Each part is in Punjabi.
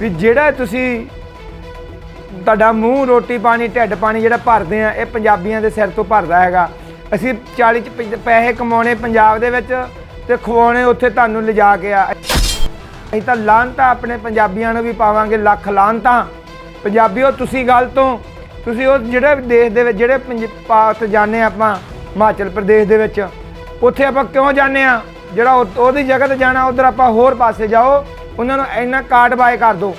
ਵੀ ਜਿਹੜਾ ਤੁਸੀਂ ਤੁਹਾਡਾ ਮੂੰਹ, ਰੋਟੀ ਪਾਣੀ, ਢਿੱਡ ਪਾਣੀ ਜਿਹੜਾ ਭਰਦੇ ਆ, ਇਹ ਪੰਜਾਬੀਆਂ ਦੇ ਸਿਰ ਤੋਂ ਭਰਦਾ ਹੈਗਾ। ਅਸੀਂ 40 ਚ ਪ- ਪੈਸੇ ਕਮਾਉਣੇ ਪੰਜਾਬ ਦੇ ਵਿੱਚ ਤੇ ਖਵਾਉਣੇ ਉੱਥੇ ਤੁਹਾਨੂੰ ਲਿਜਾ ਕੇ ਆ। ਅਸੀਂ ਤਾਂ ਲਾਹਨਤਾਂ ਆਪਣੇ ਪੰਜਾਬੀਆਂ ਨੂੰ ਵੀ ਪਾਵਾਂਗੇ, ਲੱਖ ਲਾਹਨਤਾਂ। ਪੰਜਾਬੀਓ ਤੁਸੀਂ ਗੱਲ ਤੋਂ, ਤੁਸੀਂ ਉਹ ਜਿਹੜੇ ਦੇਸ਼ ਦੇ ਵਿੱਚ, ਜਿਹੜੇ ਪੰਜ- ਭਾਰਤ ਜਾਂਦੇ ਹਾਂ ਆਪਾਂ, ਹਿਮਾਚਲ ਪ੍ਰਦੇਸ਼ ਦੇ ਵਿੱਚ, ਉੱਥੇ ਆਪਾਂ ਕਿਉਂ ਜਾਂਦੇ ਆ ਜਿਹੜਾ ਉਹ- ਉਹਦੀ ਜਗ੍ਹਾ ਤੇ ਜਾਣਾ, ਉਧਰ ਆਪਾਂ ਹੋਰ ਪਾਸੇ ਜਾਓ। ਉਹਨਾਂ ਨੂੰ ਇੰਨਾ ਕਾਰਡ ਬਾਏ ਕਰ ਦਿਓ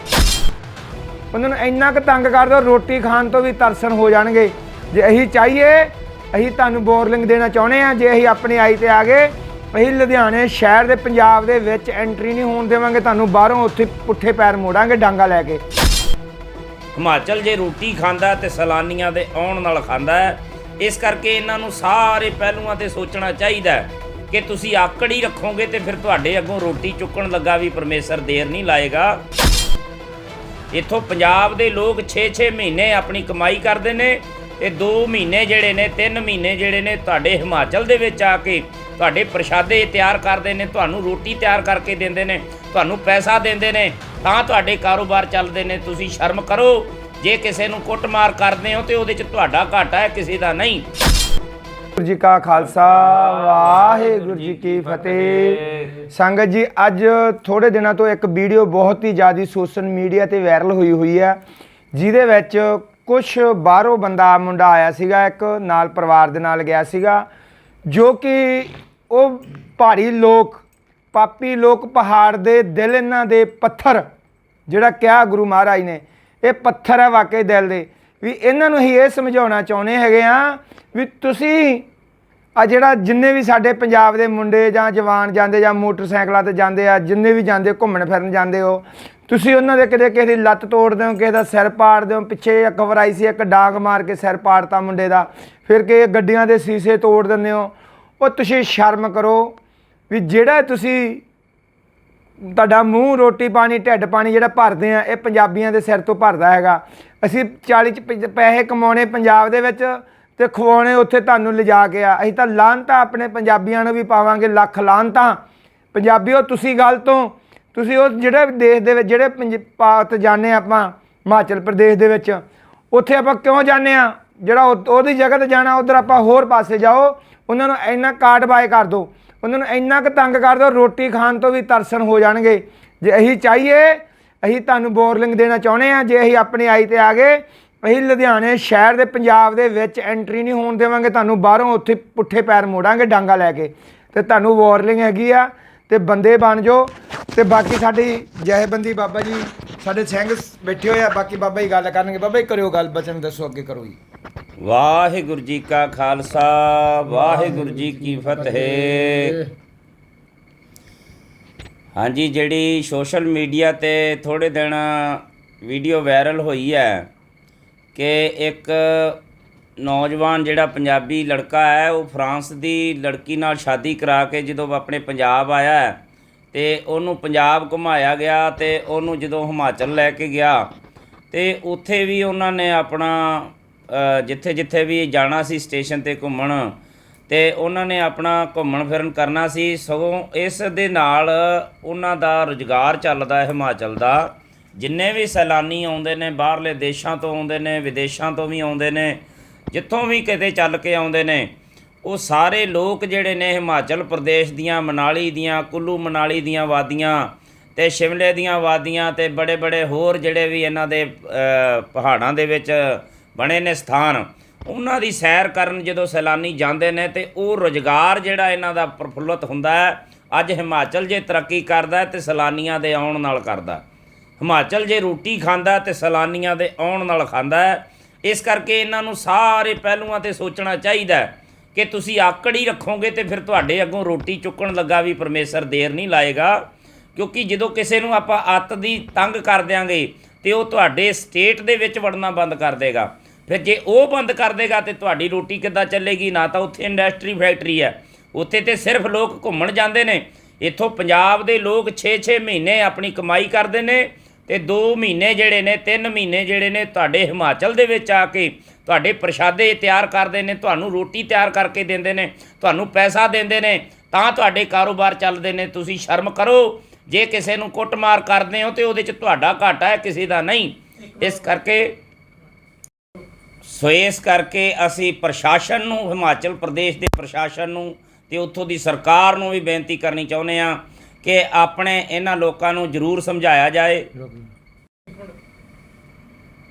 ਉਹਨਾਂ ਨੂੰ ਇੰਨਾ ਕੁ ਤੰਗ ਕਰ ਦਿਓ ਰੋਟੀ ਖਾਣ ਤੋਂ ਵੀ ਤਰਸਨ ਹੋ ਜਾਣਗੇ। ਜੇ ਅਸੀਂ ਚਾਹੀਏ, ਅਸੀਂ ਤੁਹਾਨੂੰ ਬੋਰਲਿੰਗ ਦੇਣਾ ਚਾਹੁੰਦੇ ਆ ਜੇ ਅਸੀਂ ਆਪਣੀ ਆਈ ਤੇ ਆ ਗਏ, ਅਸੀਂ ਲੁਧਿਆਣੇ ਸ਼ਹਿਰ ਦੇ ਪੰਜਾਬ ਦੇ ਵਿੱਚ ਐਂਟਰੀ ਨਹੀਂ ਹੋਣ ਦੇਵਾਂਗੇ, ਤੁਹਾਨੂੰ ਬਾਹਰੋਂ ਉੱਥੇ ਪੁੱਠੇ ਪੈਰ ਮੋੜਾਂਗੇ ਡਾਂਗਾ ਲੈ ਕੇ। ਹਿਮਾਚਲ ਜੇ ਰੋਟੀ ਖਾਂਦਾ ਤੇ ਸੈਲਾਨੀਆਂ ਦੇ ਆਉਣ ਨਾਲ ਖਾਂਦਾ, ਇਸ ਕਰਕੇ ਇਹਨਾਂ ਨੂੰ ਸਾਰੇ ਪਹਿਲੂਆਂ ਤੇ ਸੋਚਣਾ ਚਾਹੀਦਾ ਹੈ। ਕਿ ਤੁਸੀਂ ਆਕੜ ਹੀ ਰੱਖੋਗੇ ਤੇ ਫਿਰ ਤੁਹਾਡੇ ਅੱਗੋਂ ਰੋਟੀ ਚੁੱਕਣ ਲੱਗਾ ਵੀ ਪਰਮੇਸ਼ਰ ਦੇਰ ਨਹੀਂ ਲਾਏਗਾ। ਇੱਥੋਂ ਪੰਜਾਬ ਦੇ ਲੋਕ 6-6 ਮਹੀਨੇ ਆਪਣੀ ਕਮਾਈ ਕਰਦੇ ਨੇ ਤੇ 2 ਮਹੀਨੇ ਜਿਹੜੇ ਨੇ 3 ਮਹੀਨੇ ਜਿਹੜੇ ਨੇ ਤੁਹਾਡੇ ਹਿਮਾਚਲ ਦੇ ਵਿੱਚ ਆ ਕੇ ਤੁਹਾਡੇ ਪ੍ਰਸ਼ਾਦੇ ਤਿਆਰ ਕਰਦੇ ਨੇ, ਤੁਹਾਨੂੰ ਰੋਟੀ ਤਿਆਰ ਕਰਕੇ ਦਿੰਦੇ ਨੇ, ਤੁਹਾਨੂੰ ਪੈਸਾ ਦਿੰਦੇ ਨੇ, ਤਾਂ ਤੁਹਾਡੇ ਕਾਰੋਬਾਰ ਚੱਲਦੇ ਨੇ। ਤੁਸੀਂ ਸ਼ਰਮ ਕਰੋ, ਜੇ ਕਿਸੇ ਨੂੰ ਕੁੱਟਮਾਰ ਕਰਦੇ ਹੋ ਤੇ ਉਹਦੇ 'ਚ ਤੁਹਾਡਾ ਘਾਟਾ ਹੈ, ਕਿਸੇ ਦਾ ਨਹੀਂ। ਜੀ ਕਾ ਖਾਲਸਾ, ਵਾਹਿਗੁਰੂ ਜੀ ਕੀ ਫਤਿਹ। ਸੰਗਤ ਜੀ, ਅੱਜ ਥੋੜੇ ਦਿਨਾਂ ਤੋਂ ਇੱਕ ਵੀਡੀਓ ਬਹੁਤ ਹੀ ਜ਼ਿਆਦਾ ਸੋਸ਼ਲ ਮੀਡੀਆ ਤੇ ਵਾਇਰਲ ਹੋਈ ਹੋਈ ਹੈ, ਜਿਹਦੇ ਵਿੱਚ ਕੁਝ ਬਾਹਰੋਂ ਬੰਦਾ, ਮੁੰਡਾ ਆਇਆ ਸੀਗਾ, ਇੱਕ ਨਾਲ ਪਰਿਵਾਰ ਦੇ ਨਾਲ ਗਿਆ ਸੀਗਾ, ਜੋ ਕਿ ਉਹ ਪਹਾੜੀ ਲੋਕ, ਪਾਪੀ ਲੋਕ ਪਹਾੜ ਦੇ ਦਿਲ ਇਹਨਾਂ ਦੇ ਪੱਥਰ, ਜਿਹੜਾ ਕਿਹਾ ਗੁਰੂ ਮਹਾਰਾਜ ਨੇ, ਇਹ ਪੱਥਰ ਹੈ ਵਾਕਈ ਦਿਲ ਦੇ। ਵੀ ਇਹਨਾਂ ਨੂੰ ਅਸੀਂ ਇਹ ਸਮਝਾਉਣਾ ਚਾਹੁੰਦੇ ਹੈਗੇ ਆ ਵੀ ਤੁਸੀਂ ਆ ਜਿਹੜਾ ਜਿੰਨੇ ਵੀ ਸਾਡੇ ਪੰਜਾਬ ਦੇ ਮੁੰਡੇ ਜਾਂ ਜਵਾਨ ਜਾਂਦੇ ਜਾਂ ਮੋਟਰਸਾਈਕਲਾਂ ਤੇ ਜਾਂਦੇ ਆ, ਜਿੰਨੇ ਵੀ ਜਾਂਦੇ ਘੁੰਮਣ ਫਿਰਨ ਜਾਂਦੇ ਹੋ, ਤੁਸੀਂ ਉਹਨਾਂ ਦੇ ਕਿਤੇ ਕਿਸੇ ਦੀ ਲੱਤ ਤੋੜਦੇ ਹੋ ਕਿਸੇ ਦਾ ਸਿਰ ਪਾੜਦੇ ਹੋ ਪਿੱਛੇ ਇੱਕ ਖਬਰ ਆਈ ਸੀ, ਇੱਕ ਡਾਂਗ ਮਾਰ ਕੇ ਸਿਰ ਪਾੜਤਾ ਮੁੰਡੇ ਦਾ, ਫਿਰ ਕਿ ਗੱਡੀਆਂ ਦੇ ਸੀਸੇ ਤੋੜ ਦਿੰਦੇ ਹੋ। ਉਹ ਤੁਸੀਂ ਸ਼ਰਮ ਕਰੋ ਵੀ ਜਿਹੜਾ ਤੁਸੀਂ ਤੁਹਾਡਾ ਮੂੰਹ, ਰੋਟੀ ਪਾਣੀ, ਢਿੱਡ ਪਾਣੀ ਜਿਹੜਾ ਭਰਦੇ ਆ, ਇਹ ਪੰਜਾਬੀਆਂ ਦੇ ਸਿਰ ਤੋਂ ਭਰਦਾ ਹੈਗਾ। ਅਸੀਂ 40 ਚ ਪੈਸੇ ਕਮਾਉਣੇ ਪੰਜਾਬ ਦੇ ਵਿੱਚ ਤੇ ਖਵਾਉਣੇ ਉੱਥੇ ਤੁਹਾਨੂੰ ਲਿਜਾ ਕੇ ਆ। ਅਸੀਂ ਤਾਂ ਲਾਹਨਤਾਂ ਆਪਣੇ ਪੰਜਾਬੀਆਂ ਨੂੰ ਵੀ ਪਾਵਾਂਗੇ, ਲੱਖ ਲਾਹਨਤਾਂ। ਪੰਜਾਬੀਓ, ਤੁਸੀਂ ਗੱਲ ਤੋਂ, ਤੁਸੀਂ ਉਹ ਜਿਹੜੇ ਦੇਸ਼ ਦੇ ਵਿੱਚ, ਜਿਹੜੇ ਪੰਜ- ਭਾਰਤ ਜਾਂਦੇ ਹਾਂ ਆਪਾਂ, ਹਿਮਾਚਲ ਪ੍ਰਦੇਸ਼ ਦੇ ਵਿੱਚ, ਉੱਥੇ ਆਪਾਂ ਕਿਉਂ ਜਾਂਦੇ ਆ ਜਿਹੜਾ ਉਹ- ਉਹਦੀ ਜਗ੍ਹਾ ਤੇ ਜਾਣਾ, ਉਧਰ ਆਪਾਂ ਹੋਰ ਪਾਸੇ ਜਾਓ, ਉਹਨਾਂ ਨੂੰ ਇੰਨਾ ਕਾਰਡ ਬਾਏ ਕਰ ਦਿਓ। ਉਹਨਾਂ ਨੂੰ ਇੰਨਾ ਕੁ ਤੰਗ ਕਰ ਦਿਓ, ਰੋਟੀ ਖਾਣ ਤੋਂ ਵੀ ਤਰਸਨ ਹੋ ਜਾਣਗੇ। ਜੇ ਅਸੀਂ ਚਾਹੀਏ, ਅਸੀਂ ਤੁਹਾਨੂੰ ਬੋਰਲਿੰਗ ਦੇਣਾ ਚਾਹੁੰਦੇ ਆ ਜੇ ਅਸੀਂ ਆਪਣੀ ਆਈ ਤੇ ਆ ਗਏ, ਅਸੀਂ ਲੁਧਿਆਣੇ ਸ਼ਹਿਰ ਦੇ ਪੰਜਾਬ ਦੇ ਵਿੱਚ ਐਂਟਰੀ ਨਹੀਂ ਹੋਣ ਦੇਵਾਂਗੇ, ਤੁਹਾਨੂੰ ਬਾਹਰੋਂ ਉੱਥੇ ਪੁੱਠੇ ਪੈਰ ਮੋੜਾਂਗੇ, ਡਾਂਗਾ ਲੈ ਕੇ। ਤੇ ਤੁਹਾਨੂੰ ਵਾਰਨਿੰਗ ਹੈਗੀ ਆ, ਤੇ ਬੰਦੇ ਬਣ ਜਾਓ। ਤੇ ਬਾਕੀ ਸਾਡੀ ਜਹੇਬੰਦੀ ਬਾਬਾ ਜੀ, ਸਾਡੇ ਸਿੰਘ ਬੈਠੇ ਹੋਏ ਆ, ਬਾਕੀ ਬਾਬਾ ਜੀ ਗੱਲ ਕਰਨਗੇ। ਬਾਬਾ ਜੀ ਕਰਿਓ ਗੱਲ, ਬਚਨ ਦੱਸੋ ਅੱਗੇ ਕਰੋ ਜੀ। ਵਾਹਿਗੁਰੂ ਜੀ ਕਾ ਖਾਲਸਾ ਵਾਹਿਗੁਰੂ ਜੀ ਕੀ ਫਤਿਹ। ਹਾਂਜੀ ਜਿਹੜੀ ਸੋਸ਼ਲ ਮੀਡੀਆ ਤੇ ਥੋੜੇ ਦਿਨ ਵੀਡੀਓ ਵਾਇਰਲ ਹੋਈ ਹੈ ਕਿ ਇੱਕ ਨੌਜਵਾਨ ਜਿਹੜਾ ਪੰਜਾਬੀ ਲੜਕਾ ਹੈ ਉਹ ਫਰਾਂਸ ਦੀ ਲੜਕੀ ਨਾਲ ਸ਼ਾਦੀ ਕਰਾ ਕੇ ਜਦੋਂ ਆਪਣੇ ਪੰਜਾਬ ਆਇਆ ਹੈ, ਤੇ ਉਹਨੂੰ ਪੰਜਾਬ ਘੁਮਾਇਆ ਗਿਆ ਤੇ ਉਹਨੂੰ ਜਦੋਂ ਹਿਮਾਚਲ ਲੈ ਕੇ ਗਿਆ ਤੇ ਉੱਥੇ ਵੀ ਉਹਨਾਂ ਨੇ ਆਪਣਾ ਜਿੱਥੇ ਜਿੱਥੇ ਵੀ ਜਾਣਾ ਸੀ ਸਟੇਸ਼ਨ ਤੇ ਘੁੰਮਣ, ਤੇ ਉਹਨਾਂ ਨੇ ਆਪਣਾ ਘੁੰਮਣ ਫਿਰਨ ਕਰਨਾ ਸੀ। ਸਗੋਂ ਇਸ ਦੇ ਨਾਲ ਉਹਨਾਂ ਦਾ ਰੁਜ਼ਗਾਰ ਚੱਲਦਾ ਹੈ ਹਿਮਾਚਲ ਦਾ। ਜਿੰਨੇ ਵੀ ਸੈਲਾਨੀ ਆਉਂਦੇ ਨੇ, ਬਾਹਰਲੇ ਦੇਸ਼ਾਂ ਤੋਂ ਆਉਂਦੇ ਨੇ, ਵਿਦੇਸ਼ਾਂ ਤੋਂ ਵੀ ਆਉਂਦੇ ਨੇ, ਜਿੱਥੋਂ ਵੀ ਕਿਤੇ ਚੱਲ ਕੇ ਆਉਂਦੇ ਨੇ, ਉਹ ਸਾਰੇ ਲੋਕ ਜਿਹੜੇ ਨੇ ਹਿਮਾਚਲ ਪ੍ਰਦੇਸ਼ ਦੀਆਂ, ਮਨਾਲੀ ਦੀਆਂ, ਕੁੱਲੂ ਮਨਾਲੀ ਦੀਆਂ ਵਾਦੀਆਂ ਤੇ ਸ਼ਿਮਲੇ ਦੀਆਂ ਵਾਦੀਆਂ ਤੇ ਬੜੇ ਬੜੇ ਹੋਰ ਜਿਹੜੇ ਵੀ ਇਹਨਾਂ ਦੇ ਪਹਾੜਾਂ ਦੇ ਵਿੱਚ ਬਣੇ ਨੇ ਸਥਾਨ। ਉਹਨਾਂ ਦੀ ਸੈਰ ਕਰਨ ਜਦੋਂ ਸੈਲਾਨੀ ਜਾਂਦੇ ਨੇ ਤੇ ਉਹ ਰੁਜ਼ਗਾਰ ਜਿਹੜਾ ਇਹਨਾਂ ਦਾ ਪ੍ਰਫੁੱਲਤ ਹੁੰਦਾ ਹੈ, ਅੱਜ ਹਿਮਾਚਲ ਜੇ ਤਰੱਕੀ ਕਰਦਾ ਹੈ ਤੇ ਸੈਲਾਨੀਆਂ ਦੇ ਆਉਣ ਨਾਲ ਕਰਦਾ। ਹਿਮਾਚਲ ਜੇ ਰੋਟੀ ਖਾਂਦਾ ਤੇ ਸੈਲਾਨੀਆਂ ਦੇ ਆਉਣ ਨਾਲ ਖਾਂਦਾ ਹੈ, ਇਸ ਕਰਕੇ ਇਹਨਾਂ ਨੂੰ ਸਾਰੇ ਪਹਿਲੂਆਂ ਤੇ ਸੋਚਣਾ ਚਾਹੀਦਾ ਕਿ ਤੁਸੀਂ ਆਕੜ ਹੀ ਰੱਖੋਗੇ ਤੇ ਫਿਰ ਤੁਹਾਡੇ ਅੱਗੋਂ ਰੋਟੀ ਚੁੱਕਣ ਲੱਗਾ ਵੀ ਪਰਮੇਸ਼ਰ ਦੇਰ ਨਹੀਂ ਲਾਏਗਾ, ਕਿਉਂਕਿ ਜਦੋਂ ਕਿਸੇ ਨੂੰ ਆਪਾਂ ਅੱਤ ਦੀ ਤੰਗ ਕਰ ਦਿਆਂਗੇ ਤੇ ਉਹ ਤੁਹਾਡੇ ਸਟੇਟ ਦੇ ਵਿੱਚ ਵੜਨਾ ਬੰਦ ਕਰ ਦੇਗਾ। ਫਿਰ ਜੇ ਉਹ ਬੰਦ ਕਰ ਦੇਗਾ ਤੇ ਤੁਹਾਡੀ ਰੋਟੀ ਕਿੱਦਾਂ ਚੱਲੇਗੀ? ਨਾ ਤਾਂ ਉੱਥੇ ਇੰਡਸਟਰੀ ਫੈਕਟਰੀ ਹੈ। ਉੱਥੇ ਤੇ ਸਿਰਫ ਲੋਕ ਘੁੰਮਣ ਜਾਂਦੇ ਨੇ। ਇੱਥੋਂ ਪੰਜਾਬ ਦੇ ਲੋਕ 6-6 ਮਹੀਨੇ ਆਪਣੀ ਕਮਾਈ ਕਰਦੇ ਨੇ ਤੇ 2 ਮਹੀਨੇ ਜਿਹੜੇ ਨੇ 3 ਮਹੀਨੇ ਜਿਹੜੇ ਨੇ ਤੁਹਾਡੇ ਹਿਮਾਚਲ ਦੇ ਵਿੱਚ ਆ ਕੇ ਤੁਹਾਡੇ ਪ੍ਰਸ਼ਾਦੇ ਤਿਆਰ ਕਰਦੇ ਨੇ, ਤੁਹਾਨੂੰ ਰੋਟੀ ਤਿਆਰ ਕਰਕੇ ਦਿੰਦੇ ਨੇ, ਤੁਹਾਨੂੰ ਪੈਸਾ ਦਿੰਦੇ ਨੇ, ਤਾਂ ਤੁਹਾਡੇ ਕਾਰੋਬਾਰ ਚੱਲਦੇ ਨੇ। ਤੁਸੀਂ ਸ਼ਰਮ ਕਰੋ, ਜੇ ਕਿਸੇ ਨੂੰ ਕੁੱਟਮਾਰ ਕਰਦੇ ਹੋ ਤੇ ਉਹਦੇ ਚ ਤੁਹਾਡਾ ਘਾਟਾ ਹੈ, ਕਿਸੇ ਦਾ ਨਹੀਂ। ਇਸ ਕਰਕੇ ਸੋ ਇਸ ਕਰਕੇ ਅਸੀਂ ਪ੍ਰਸ਼ਾਸਨ ਨੂੰ, ਹਿਮਾਚਲ ਪ੍ਰਦੇਸ਼ ਦੇ ਪ੍ਰਸ਼ਾਸਨ ਨੂੰ ਤੇ ਉੱਥੋਂ ਦੀ ਸਰਕਾਰ ਨੂੰ ਵੀ ਬੇਨਤੀ ਕਰਨੀ ਚਾਹੁੰਦੇ ਆ ਕਿ ਆਪਣੇ ਇਹਨਾਂ ਲੋਕਾਂ ਨੂੰ ਜ਼ਰੂਰ ਸਮਝਾਇਆ ਜਾਏ।